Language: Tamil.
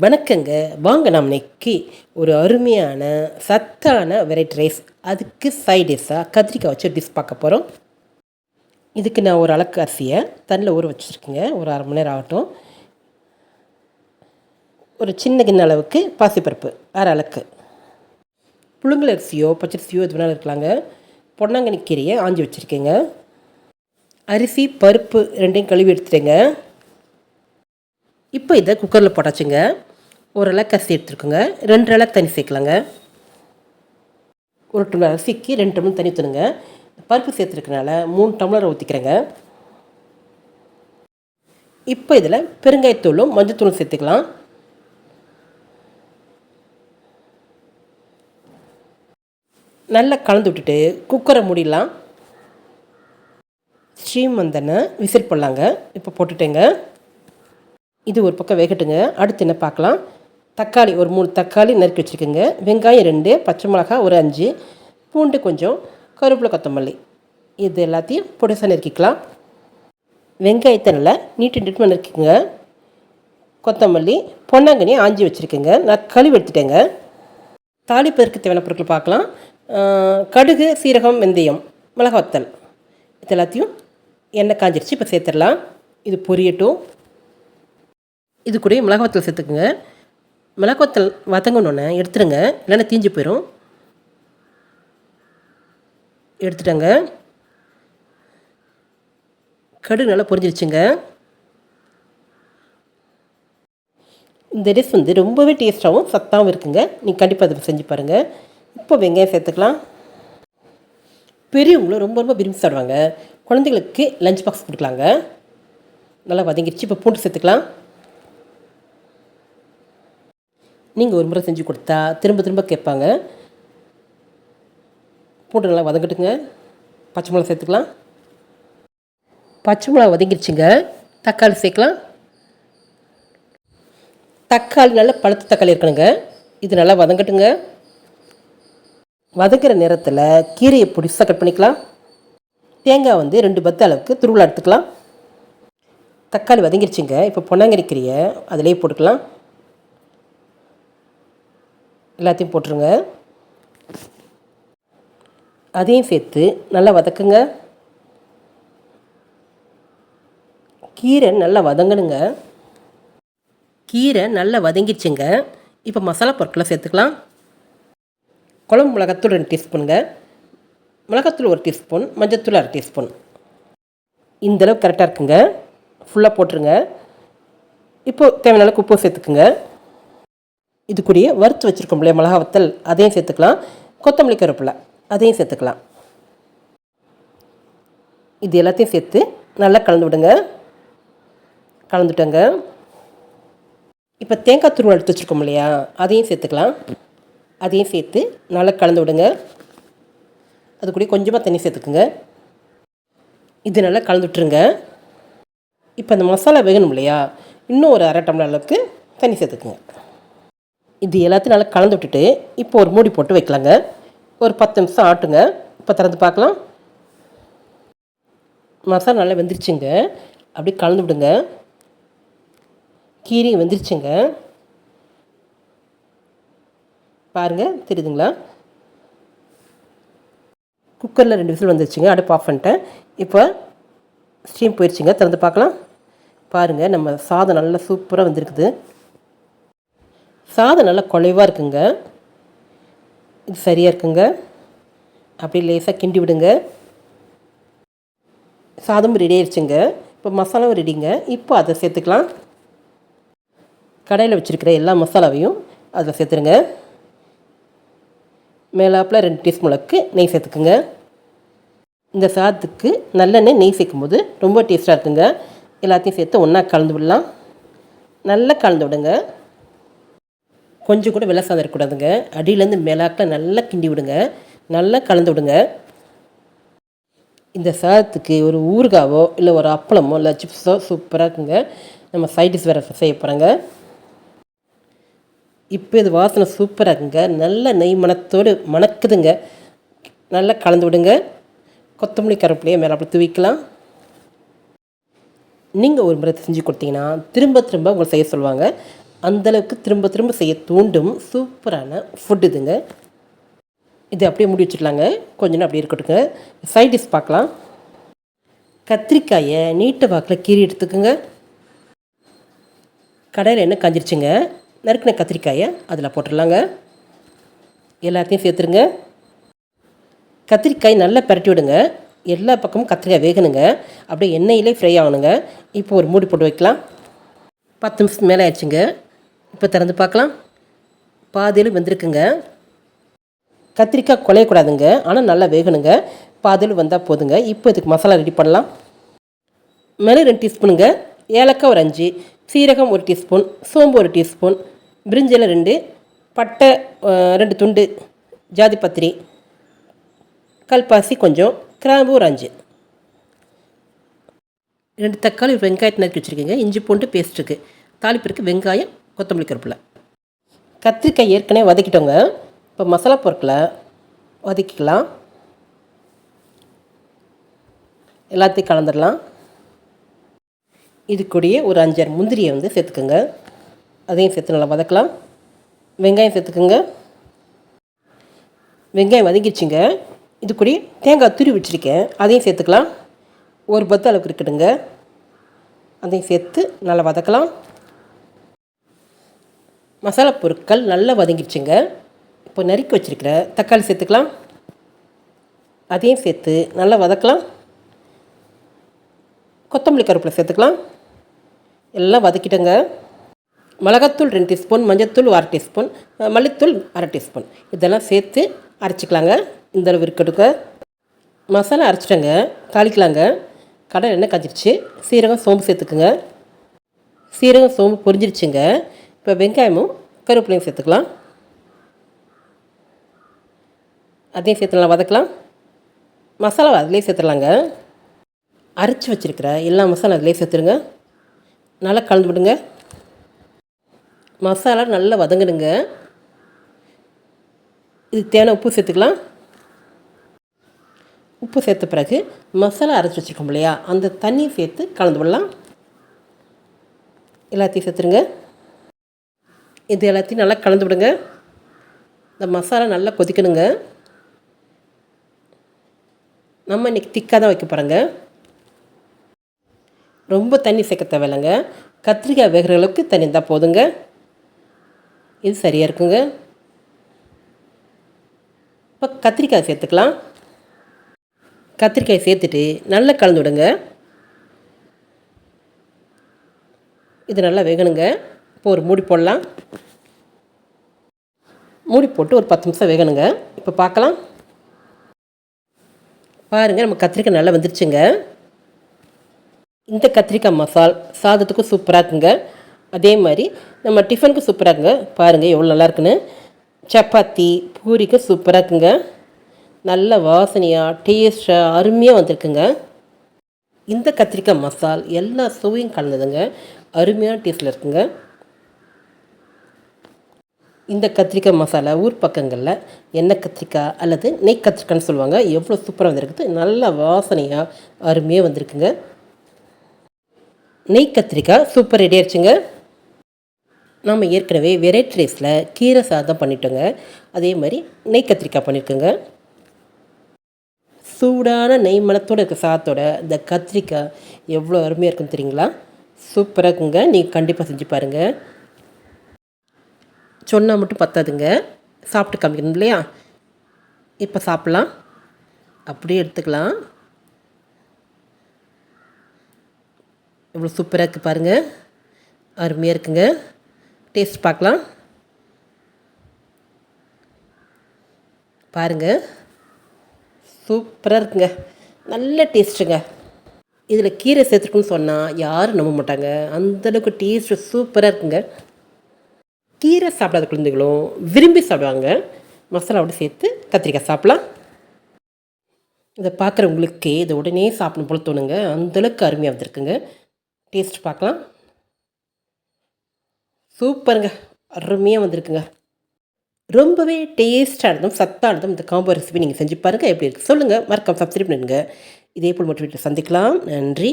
வணக்கங்க. வாங்க நாம் இன்னைக்கு ஒரு அருமையான சத்தான வெரைட்டி ரைஸ். அதுக்கு சைட் டிஷ்ஷாக கத்திரிக்காய் வச்சு டிஷ் பார்க்க போகிறோம் இதுக்கு நான் ஒரு அளக்கு அரிசியை தண்ணியில் ஊற வச்சுருக்கேங்க. ஒரு அரை மணி நேரம் ஆகட்டும். ஒரு சின்ன கிண்ண அளவுக்கு பாசிப்பருப்பு அரை அலக்கு புழுங்கல் அரிசியோ பச்சரிசியோ எது வேணாலும் இருக்கலாங்க. பொன்னாங்கண்ணி கீரையை ஆஞ்சி வச்சுருக்கேங்க. அரிசி பருப்பு ரெண்டையும் கழுவி எடுத்துட்டேங்க. இப்போ இதை குக்கரில் போட்டாச்சுங்க. ஒரு இலக்கு கசி எடுத்துருக்குங்க. ரெண்டு இலக்கு தண்ணி சேர்க்கலாங்க. ஒரு டம்ளர் அரிசிக்கு ரெண்டு டம்ளர் தண்ணி ஊற்றணுங்க பருப்பு சேர்த்துருக்கனால மூணு டம்ளர் ஊற்றிக்கிறேங்க இப்போ இதில் பெருங்காயத்தூளும் மஞ்சத்தூளும் சேர்த்துக்கலாம். நல்லா கலந்து விட்டுட்டு குக்கரை மூடிடலாம். ஸ்டீம் விசிட் பண்ணலாங்க இப்போ போட்டுட்டேங்க. இது ஒரு பக்கம் வேகட்டுங்க. அடுத்து என்ன பார்க்கலாம்? தக்காளி ஒரு மூணு தக்காளி நறுக்கி வச்சுருக்கேங்க. வெங்காயம் ரெண்டு பச்சை மிளகா ஒரு அஞ்சு பூண்டு கொஞ்சம் கருவேப்பிலை கொத்தமல்லி. இது எல்லாத்தையும் பொடிசாக நறுக்கிக்கலாம். வெங்காயத்தை நல்லா நீட்டு நீட்டு நறுக்கிங்க கொத்தமல்லி பொன்னாங்கண்ணி ஆஞ்சி வச்சுருக்கேங்க. நான் கழுவி எடுத்துட்டேங்க. தாளிப்பதற்கு தேவையான பொருட்கள் பார்க்கலாம். கடுகு சீரகம் வெந்தயம் மிளகாத்தல் இது எல்லாத்தையும் எண்ணெய் காஞ்சிருச்சு இப்போ சேர்த்துடலாம். இது பொரியட்டும். இது கூட மிளகாத்தூள் சேர்த்துக்குங்க. மிளகாத்தூள் வதங்கணுன்னு எடுத்துடுங்க. இல்லைன்னா தீஞ்சு போயிடும் எடுத்துட்டேங்க. கடுகு நல்லா பொரிஞ்சிருச்சுங்க. இந்த டிஷ் வந்து ரொம்பவே டேஸ்ட்டாகவும் சத்தாகவும் இருக்குங்க. நீங்கள் கண்டிப்பாக அதை செஞ்சு பாருங்கள் இப்போ வெங்காயம் சேர்த்துக்கலாம். பெரியவங்களும் ரொம்ப ரொம்ப விரும்பி சாப்பிடுவாங்க. குழந்தைங்களுக்கு லஞ்ச் பாக்ஸ் கொடுக்கலாங்க. நல்லா வதங்கிடுச்சு இப்போ பூண்டு சேர்த்துக்கலாம். நீங்கள் ஒரு முறை செஞ்சு கொடுத்தா திரும்ப திரும்ப கேட்பாங்க. போட்டு நல்லா வதங்கட்டுங்க. பச்சை மிளகா சேர்த்துக்கலாம். பச்சை மிளகா வதங்கிடுச்சுங்க தக்காளி சேர்க்கலாம். தக்காளி நல்லா பழுத்த தக்காளி இருக்கணுங்க. இது நல்லா வதங்கட்டுங்க. வதக்கிற நேரத்தில் கீரையை பொடிசாக கட் பண்ணிக்கலாம். தேங்காய் வந்து ரெண்டு பத்து அளவுக்கு திருவிழா எடுத்துக்கலாம். தக்காளி வதங்கிருச்சுங்க. இப்போ பொன்னாங்கரி கீரையை அதிலே போட்டுக்கலாம். எல்லாத்தையும் போட்டுருங்க. அதையும் சேர்த்து நல்லா வதக்குங்க. கீரை நல்லா வதங்கணுங்க. கீரை நல்லா வதங்கிடுச்சுங்க. இப்போ மசாலா பொருட்களை சேர்த்துக்கலாம். குழம்பு மிளகாத்தூள் ரெண்டு டீஸ்பூனுங்க. மிளகாத்தூள் ஒரு டீஸ்பூன் மஞ்சத்தூள் அரை டீஸ்பூன். இந்தளவு கரெக்டாக இருக்குங்க. ஃபுல்லாக போட்டுருங்க. இப்போது தேவையான அளவுக்கு உப்பு சேர்த்துக்குங்க. இது கூடிய வறுத்து வச்சுருக்கோம் இல்லையா மிளகா வத்தல் அதையும் சேர்த்துக்கலாம். கொத்தமல்லி கருப்பில் அதையும் சேர்த்துக்கலாம். இது எல்லாத்தையும் சேர்த்து நல்லா கலந்து விடுங்க. கலந்துட்டங்க. இப்போ தேங்காய் துருவல் எடுத்து வச்சுருக்கோம் இல்லையா? அதையும் சேர்த்துக்கலாம். அதையும் சேர்த்து நல்லா கலந்து விடுங்க. அது கூட கொஞ்சமாக தண்ணி சேர்த்துக்குங்க. இது நல்லா கலந்து விட்டுருங்க. இப்போ அந்த மசாலா வேகணும் இல்லையா? இன்னும் ஒரு அரை டம்ளர் அளவுக்கு தண்ணி சேர்த்துக்குங்க. இது எல்லாத்தையும் நல்லா கலந்து விட்டுட்டு இப்போ ஒரு மூடி போட்டு வைக்கலாங்க. ஒரு பத்து நிமிஷம் ஆட்டுங்க. இப்போ திறந்து பார்க்கலாம். மசாலா நல்லா வெந்துருச்சுங்க. அப்படியே கலந்து விடுங்க. கீரையும் வெந்துருச்சுங்க. பாருங்கள் தெரியுதுங்களா? குக்கரில் ரெண்டு விசில் வந்துருச்சுங்க. அடுப்பு ஆஃப் பண்ணிட்டேன். இப்போ ஸ்டீம் போயிடுச்சுங்க திறந்து பார்க்கலாம். பாருங்கள் நம்ம சாதம் நல்லா சூப்பராக வந்திருக்குது. சாதம் நல்லா குலைவாக இருக்குங்க. இது சரியாக இருக்குங்க. அப்படியே லேசாக கிண்டி விடுங்க. சாதமும் ரெடி ஆயிடுச்சுங்க இப்போ மசாலாவும் ரெடிங்க இப்போ அதை சேர்த்துக்கலாம். கடையில் வச்சுருக்கிற எல்லா மசாலாவையும் அதில் சேர்த்துருங்க. மேலாப்பில் ரெண்டு டீஸ்பூனுக்கு நெய் சேர்த்துக்குங்க. இந்த சாதத்துக்கு நல்லெண்ணெய் நெய் சேர்க்கும்போது ரொம்ப டேஸ்ட்டாக இருக்குங்க. எல்லாத்தையும் சேர்த்து ஒன்றா கலந்து விடலாம். நல்லா கலந்து விடுங்க. கொஞ்சம் கூட வெள்ளை சாதம் இருக்கக்கூடாதுங்க. அடியிலேருந்து மேலாக்கில் நல்லா கிண்டி விடுங்க. நல்லா கலந்து விடுங்க. இந்த சாதத்துக்கு ஒரு ஊறுகாவோ இல்லை ஒரு அப்பளமோ இல்லை சிப்ஸோ சூப்பராக இருக்குங்க. நம்ம சைடிஷ் வேறு செய்ய போகிறோங்க இப்போ இது வாசனை சூப்பராக இருக்குங்க. நல்ல நெய் மனத்தோடு மணக்குதுங்க. நல்லா கலந்து விடுங்க. கொத்தமல்லி கருப்பிலையே மேலே அப்படி தூவிக்கலாம். நீங்கள் ஒரு முறை செஞ்சு கொடுத்தீங்கன்னா திரும்ப திரும்ப உங்களை செய்ய சொல்லுவாங்க. அந்தளவுக்கு திரும்ப திரும்ப செய்ய தூண்டும். சூப்பரான ஃபுட் இதுங்க. இது அப்படியே மூடி வச்சுக்கலாங்க கொஞ்ச நேரம் அப்படியே இருக்கட்டுங்க சைட் டிஷ் பார்க்கலாம். கத்திரிக்காயை நீட்ட வாக்கில் கீறி எடுத்துக்கோங்க. கடையில் என்ன காஞ்சிருச்சுங்க. நறுக்கின கத்திரிக்காயை அதில் போட்டுடலாங்க. எல்லாத்தையும் சேர்த்துருங்க. கத்திரிக்காய் நல்லா பரட்டி விடுங்க. எல்லா பக்கமும் கத்திரிக்காய் வேகணுங்க. அப்படியே எண்ணெயிலே ஃப்ரை ஆகணுங்க. இப்போ ஒரு மூடி போட்டு வைக்கலாம். பத்து நிமிஷத்துக்கு மேலே ஆயிடுச்சுங்க. இப்போ திறந்து பார்க்கலாம். பாதியில் வெந்திருக்குங்க கத்திரிக்காய் குலையக்கூடாதுங்க. ஆனால் நல்லா வேகணுங்க. பாதியில் வந்தால் போதுங்க. இப்போ இதுக்கு மசாலா ரெடி பண்ணலாம். மிளகு ரெண்டு டீஸ்பூனுங்க. ஏலக்காய் ஒரு அஞ்சு சீரகம் ஒரு டீஸ்பூன் சோம்பு ஒரு டீஸ்பூன் பிரிஞ்சில் ரெண்டு பட்டை ரெண்டு துண்டு ஜாதிபத்திரி கல்பாசி கொஞ்சம் கிராம்பு ஒரு அஞ்சு. ரெண்டு தக்காளி வெங்காயத்தை நறுக்கி வச்சுருக்கீங்க. இஞ்சி பூண்டு பேஸ்ட் இருக்குது தாளிப்பிற்கு வெங்காயம் கொத்தமல்லி கருப்பில். கத்திரிக்காய் ஏற்கனவே வதக்கிட்டோங்க. இப்போ மசாலா பொருட்களை வதக்கிக்கலாம். எல்லாத்தையும் கலந்துடலாம். இது கூடயே ஒரு அஞ்சாறு முந்திரியை வந்து சேர்த்துக்கோங்க. அதையும் சேர்த்து நல்லா வதக்கலாம். வெங்காயம் சேர்த்துக்கோங்க. வெங்காயம் வதக்கிடுச்சிங்க இது கூட தேங்காய் துருவி வச்சுருக்கேன். அதையும் சேர்த்துக்கலாம். ஒரு பத்து அளவுக்கு இருக்கட்டுங்க. அதையும் சேர்த்து நல்லா வதக்கலாம். மசாலா பொருட்கள் நல்லா வதங்கிடுச்சுங்க. இப்போ நறுக்கி வச்சுருக்கிற தக்காளி சேர்த்துக்கலாம். அதையும் சேர்த்து நல்லா வதக்கலாம். கொத்தமல்லி கருப்பில் சேர்த்துக்கலாம். எல்லாம் வதக்கிட்டங்க. மிளகாத்தூள் ரெண்டு டீஸ்பூன் மஞ்சத்தூள் அரை டீஸ்பூன் மல்லித்தூள் அரை டீஸ்பூன். இதெல்லாம் சேர்த்து அரைச்சிக்கலாங்க. இந்த அளவு இருக்கட்டுங்க மசாலா அரைச்சிட்டங்க. தாளிக்கலாங்க. கடை எண்ணெய் காய்ச்சிருச்சு சீரகம் சோம்பு சேர்த்துக்குங்க. சீரகம் சோம்பு பொரிஞ்சிருச்சுங்க. இப்போ வெங்காயமும் கருவேப்பிலையும் சேர்த்துக்கலாம். அதையும் சேர்த்து நல்லா வதக்கலாம். மசாலா அதிலே சேர்த்துடலாங்க. அரைச்சி வச்சுருக்கிற எல்லா மசாலா அதிலே சேர்த்துருங்க நல்லா கலந்து விடுங்க. மசாலா நல்லா வதங்கிடுங்க இது தேனை உப்பு சேர்த்துக்கலாம். உப்பு சேர்த்த பிறகு மசாலா அரைச்சி வச்சுருக்கோம் இல்லையா? அந்த தண்ணியை சேர்த்து கலந்து விடலாம். எல்லாத்தையும் சேர்த்துருங்க இது எல்லாத்தையும் நல்லா கலந்து விடுங்க. இந்த மசாலா நல்லா கொதிக்கணுங்க. நம்ம இன்றைக்கி திக்காக தான் வைக்க போகிறோங்க ரொம்ப தண்ணி சேர்க்க தேவையில்லைங்க. கத்திரிக்காய் வேகிற அளவுக்கு தண்ணி இருந்தால் போதுங்க. இது சரியாக இருக்குங்க. இப்போ கத்திரிக்காய் சேர்த்துக்கலாம். கத்திரிக்காய் சேர்த்துட்டு நல்லா கலந்து விடுங்க. இது நல்லா வேகணுங்க. இப்போ ஒரு மூடி போடலாம். மூடி போட்டு ஒரு பத்து நிமிஷம் வேகணுங்க. இப்போ பார்க்கலாம். பாருங்கள் நம்ம கத்திரிக்காய் நல்லா வந்துருச்சுங்க. இந்த கத்திரிக்காய் மசால் சாதத்துக்கும் சூப்பராக இருக்குங்க. அதே மாதிரி நம்ம டிஃபனுக்கு சூப்பராக இருக்குங்க. பாருங்கள் எவ்வளோ நல்லா இருக்குன்னு. சப்பாத்தி பூரிக்கு சூப்பராக இருக்குங்க. நல்ல வாசனையாக டேஸ்ட்டாக அருமையாக வந்திருக்குங்க. இந்த கத்திரிக்காய் மசால் எல்லா சுவையும் கலந்ததுங்க. அருமையான டேஸ்ட்டில் இருக்குங்க. இந்த கத்திரிக்காய் மசாலா ஊர் பக்கங்களில் எண்ணெய் கத்திரிக்காய் அல்லது நெய் கத்திரிக்காய்னு சொல்லுவாங்க. எவ்வளோ சூப்பராக வந்திருக்குது. நல்ல வாசனையாக அருமையாக வந்திருக்குங்க. நெய் கத்திரிக்காய் சூப்பர் ரெடி ஆயிடுச்சுங்க. நம்ம ஏற்கனவே வெரைட்டி ரைஸில் கீரை சாதம் பண்ணிட்டோங்க. அதே மாதிரி நெய் கத்திரிக்காய் பண்ணியிருக்கோங்க சூடான நெய் மணத்தோடு இருக்க சாதத்தோட இந்த கத்திரிக்காய் எவ்வளோ அருமையாக இருக்குன்னு தெரியுங்களா? சூப்பராக இருக்குங்க. நீங்கள் கண்டிப்பாக செஞ்சு பாருங்கள் சொன்னால் மட்டும் பத்தாதுங்க. சாப்பிட்டு காமிக்கணும் இல்லையா? இப்போ சாப்பிட்லாம். அப்படியே எடுத்துக்கலாம். எவ்வளோ சூப்பராக இருக்குது பாருங்கள் அருமையாக இருக்குங்க. டேஸ்ட் பார்க்கலாம். பாருங்கள் சூப்பராக இருக்குங்க. நல்ல டேஸ்ட்டுங்க. இதில் கீரை சேர்த்துருக்குன்னு சொன்னால் யாரும் நம்ப மாட்டாங்க. அந்தளவுக்கு டேஸ்ட்டு சூப்பராக இருக்குங்க. கீரை சாப்பிடாத குழந்தைகளும் விரும்பி சாப்பிடுவாங்க. மசாலாவோட சேர்த்து கத்திரிக்காய் சாப்பிட்லாம். இதை பார்க்குறவங்களுக்கே இதை உடனே சாப்பிடணும் போல தோணுங்க. அந்தளவுக்கு அருமையாக வந்திருக்குங்க. டேஸ்ட் பார்க்கலாம். சூப்பருங்க. அருமையாக வந்திருக்குங்க. ரொம்பவே டேஸ்டானதும் சத்தானதும் இந்த காம்போ ரெசிபி நீங்கள் செஞ்சு பாருங்கள் எப்படி இருக்குது சொல்லுங்கள் மறக்காம சப்ஸ்கிரைப் பண்ணுங்க. இதே போல் மட்டும் வீட்டில் சந்திக்கலாம். நன்றி.